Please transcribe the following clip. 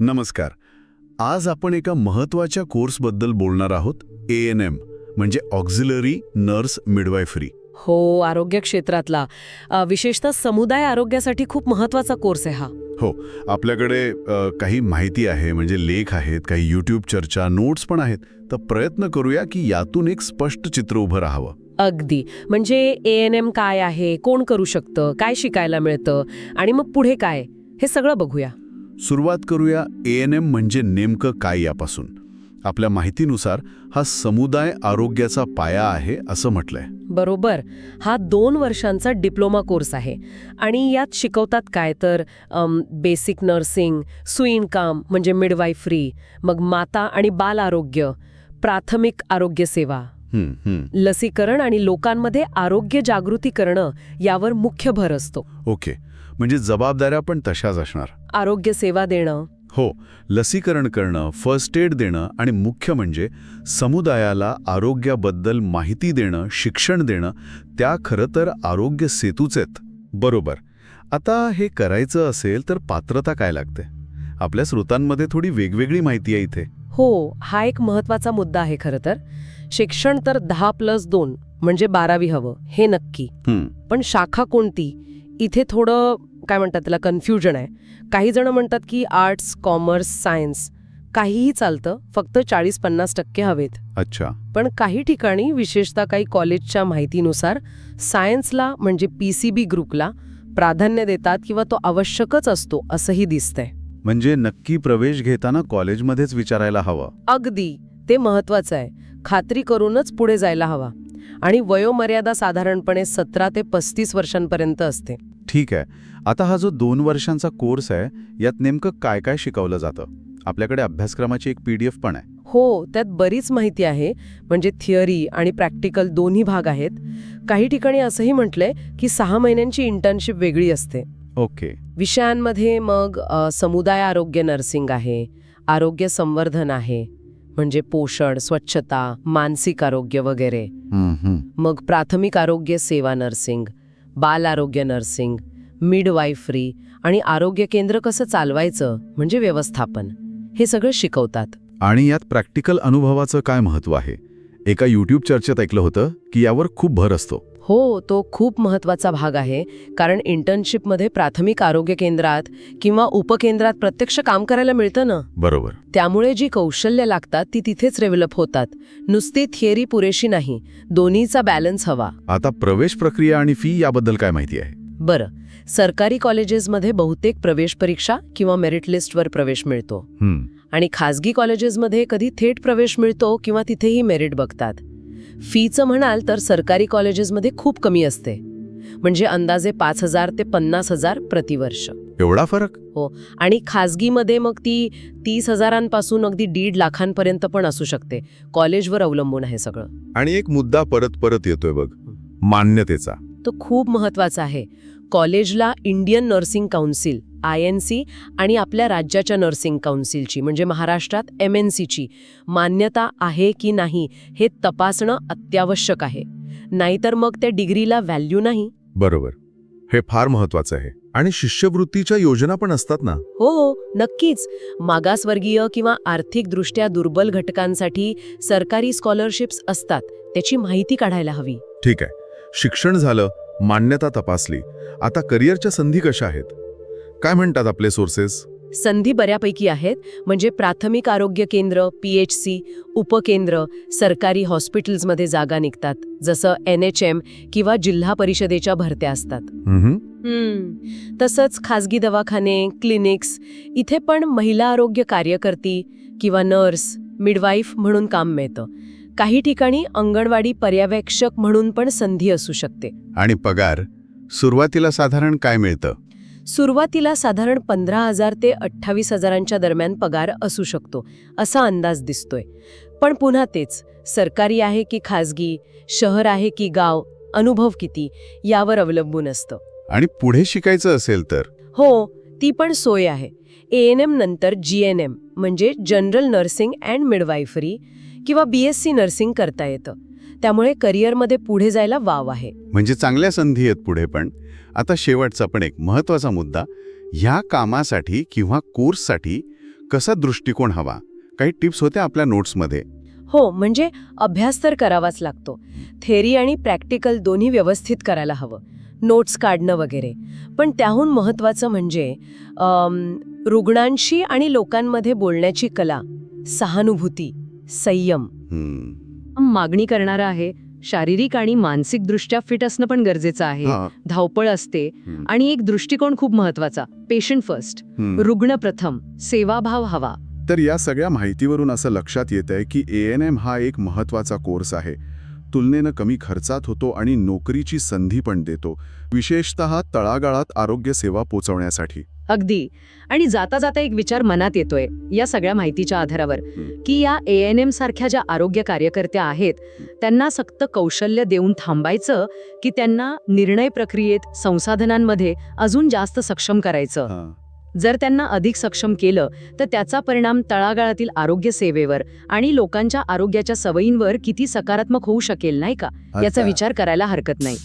नमस्कार. आज आपण एका महत्त्वाच्या कोर्सबद्दल बोलणार आहोत ए एन एम म्हणजे ऑक्झिलरी नर्स मिडवायफरी हो आरोग्य क्षेत्रातला. विशेषतः समुदाय आरोग्यासाठी खूप महत्त्वाचा कोर्स आहे हा. हो आपल्याकडे काही माहिती आहे म्हणजे लेख आहेत काही यूट्यूब चर्चा नोट्स पण आहेत. तर प्रयत्न करूया की यातून एक स्पष्ट चित्र उभं राहावं. अगदी. म्हणजे ए एन एम काय आहे कोण करू शकतं काय शिकायला मिळतं आणि मग पुढे काय हे सगळं बघूया. सुरुवात करूया ए एन एम म्हणजे नेमकं काय यापासून. आपल्या माहितीनुसार हा समुदाय आरोग्याचा पाया आहे असं म्हटलंय. बरोबर. हा दोन वर्षांचा डिप्लोमा कोर्स आहे. आणि यात शिकवतात काय तर अम, बेसिक नर्सिंग सुईण काम म्हणजे मिडवायफ्री मग माता आणि बाल आरोग्य प्राथमिक आरोग्य सेवा. हं, हं. लसीकरण आणि लोकांमध्ये आरोग्य जागृती करणं यावर मुख्य भर असतो. ओके. म्हणजे जबाबदाऱ्या पण तशाच असणार. आरोग्य सेवा देणं. हो लसीकरण करणं फर्स्ट एड देणं आणि मुख्य म्हणजे समुदायाला आरोग्याबद्दल माहिती देणं शिक्षण देणं त्या खरं तर आरोग्य सेतूच आहेत. बरोबर. आता हे करायचं असेल तर पात्रता काय लागते? आपल्या स्रोतांमध्ये थोडी वेगवेगळी माहिती आहे इथे. हो हा एक महत्त्वाचा मुद्दा आहे खरं तर. शिक्षण तर दहा प्लस दोन म्हणजे बारावी हवं हे नक्की. पण शाखा कोणती? इथे थोडं काय म्हणतात त्याला कन्फ्युजन आहे. काही जण म्हणतात की आर्ट्स कॉमर्स सायन्स काहीही चालतं फक्त चाळीस पन्नास टक्के हवेत. अच्छा. पण काही ठिकाणी विशेषतः काही कॉलेजच्या माहितीनुसार सायन्सला म्हणजे पी सी बी ग्रुपला प्राधान्य देतात किंवा तो आवश्यकच असतो असंही दिसतंय. म्हणजे नक्की प्रवेश घेताना कॉलेजमध्येच विचारायला हवं. अगदी. ते महत्वाचं आहे. खात्री करूनच पुढे जायला हवा. आणि वयोमर्यादा साधारणपणे सतरा ते पस्तीस वर्षांपर्यंत असते. ठीक आहे. आता हा जो दोन वर्षांचा कोर्स आहे यात नेमकं काय काय शिकवलं जातं? आपल्याकडे अभ्यासक्रमाची एक पीडीएफ पण आहे. हो त्यात बरीच माहिती आहे. म्हणजे थिअरी आणि प्रॅक्टिकल दोन्ही भाग आहेत. काही ठिकाणी असंही म्हटलंय की सहा महिन्यांची इंटर्नशिप वेगळी असते. ओके. विषयांमध्ये मग अ, समुदाय आरोग्य नर्सिंग आहे आरोग्य संवर्धन आहे म्हणजे पोषण स्वच्छता मानसिक आरोग्य वगैरे. मग प्राथमिक आरोग्य सेवा नर्सिंग बाल आरोग्य नर्सिंग मिडवाईफरी आणि आरोग्य केंद्र कसं चालवायचं म्हणजे व्यवस्थापन. हे सगळं शिकवतात. आणि यात प्रॅक्टिकल अनुभवाचं काय महत्त्व आहे? एका यूट्यूब चर्चेत ऐकलं होतं की यावर खूप भर असतो. हो तो खूप महत्त्वाचा भाग आहे. कारण इंटर्नशिपमध्ये प्राथमिक आरोग्य केंद्रात किंवा उपकेंद्रात प्रत्यक्ष काम करायला मिळतं ना? बरोबर. त्यामुळे जी कौशल्य लागतात ती तिथेच डेव्हलप होतात. नुसती थिअरी पुरेशी नाही. दोन्हीचा बॅलन्स हवा. आता प्रवेश प्रक्रिया आणि फी याबद्दल काय माहिती आहे? बरं. सरकारी कॉलेजेसमध्ये बहुतेक प्रवेश परीक्षा किंवा मेरिट लिस्टवर प्रवेश मिळतो. आणि खाजगी कॉलेजेसमध्ये कधी थेट प्रवेश मिळतो किंवा तिथेही मेरिट बघतात. फीचं म्हणाल तर सरकारी कॉलेजेसमध्ये खूप कमी असते. म्हणजे अंदाजे पाच हजार ते पन्नास हजार प्रतिवर्ष. एवढा फरक? आणि खाजगीमध्ये मग ती तीस हजारांपासून अगदी दीड लाखांपर्यंत पण असू शकते. कॉलेजवर अवलंबून आहे सगळं. आणि एक मुद्दा परत परत येतोय बघ. मान्यतेचा. तो खूप महत्त्वाचा आहे. कॉलेजला Indian nursing council I N C आणि आपल्या राज्याच्या नर्सिंग काउन्सिलची म्हणजे महाराष्ट्रात एम एन सीची मान्यता आहे की नाही हे तपासणं अत्यावश्यक आहे. नाहीतर मग त्या डिग्रीला व्हॅल्यू नाही. बरोबर. हे फार महत्वाचं आहे. आणि शिष्यवृत्तीच्या योजना पण असतात ना? हो हो नक्कीच. मागासवर्गीय किंवा आर्थिकदृष्ट्या दुर्बल घटकांसाठी सरकारी स्कॉलरशिप्स असतात त्याची माहिती काढायला हवी. ठीक आहे. शिक्षण झालं मान्यता तपासली. आता करिअरच्या संधी कशा आहेत? काय म्हणतात आपले सोर्सेस संधी बऱ्यापैकी आहेत म्हणजे प्राथमिक आरोग्य केंद्र पी एच सी उपकेंद्र सरकारी हॉस्पिटल्समध्ये जागा निघतात जसं एन एच एम किंवा जिल्हा परिषदेच्या भरत्या असतात. तसंच खाजगी दवाखाने क्लिनिक्स इथे पण महिला आरोग्य कार्यकर्ती किंवा नर्स मिडवाईफ म्हणून काम मिळतं. काही ठिकाणी अंगणवाडी पर्यवेक्षक म्हणून पण संधी असू शकते. आणि पगार सुरुवातीला साधारण काय मिळतं? सुरुवातीला साधारण पंधरा हजार ते अठ्ठावीस हजारांच्या दरम्यान पगार असू शकतो असा अंदाज दिसतोय. पण पुन्हा तेच सरकारी आहे की खाजगी शहर आहे की गाव अनुभव किती यावर अवलंबून असतं. आणि पुढे शिकायचं असेल तर? हो ती पण सोय आहे. ए एन एम नंतर जी एन एम म्हणजे जनरल नर्सिंग अँड मिडवायफरी किंवा बी एस सी नर्सिंग करता येतं. त्यामुळे करिअरमध्ये पुढे जायला वाव आहे. म्हणजे चांगल्या संधी आहेत पुढे पण. आता शेवटचा पण एक महत्त्वाचा मुद्दा ह्या कामासाठी किंवा कोर्ससाठी कसा दृष्टिकोन हवा? काही टिप्स होत्या आपल्या नोट्समध्ये? हो म्हणजे अभ्यास तर करावाच लागतो. थेरी आणि प्रॅक्टिकल दोन्ही व्यवस्थित करायला हवं. नोट्स काढणं वगैरे. पण त्याहून महत्त्वाचं म्हणजे रुग्णांशी आणि लोकांमध्ये बोलण्याची कला सहानुभूती संयम. मागणी करणारा आहे. शारीरिक आणि मानसिक दृष्ट्या फिट असणं पण गरजेचं आहे. धावपळ असते. आणि एक दृष्टिकोन खूप महत्त्वाचा पेशंट फर्स्ट. रुग्ण प्रथम. सेवाभाव हवा. तर या सगळ्या माहितीवरून असं लक्षात येत आहे की ए एन एम हा एक महत्त्वाचा कोर्स आहे. तुलनेनं कमी खर्चात होतो आणि नोकरीची संधी पण देतो. विशेषतः तळागाळात आरोग्य सेवा पोचवण्यासाठी. अगदी आणि जाता जाता एक विचार मनात येतोय या सगळ्या माहितीच्या आधारावर की या ए एन एम सारख्या ज्या आरोग्य कार्यकर्त्या आहेत त्यांना सक्त कौशल्य देऊन थांबायचं की त्यांना निर्णय प्रक्रियेत संसाधनांमध्ये अजून जास्त सक्षम करायचं. जर त्यांना अधिक सक्षम केलं तर त्याचा परिणाम तळागाळातील आरोग्य सेवेवर आणि लोकांच्या आरोग्याच्या सवयींवर किती सकारात्मक होऊ शकेल नाही का याचा. विचार करायला हरकत नाही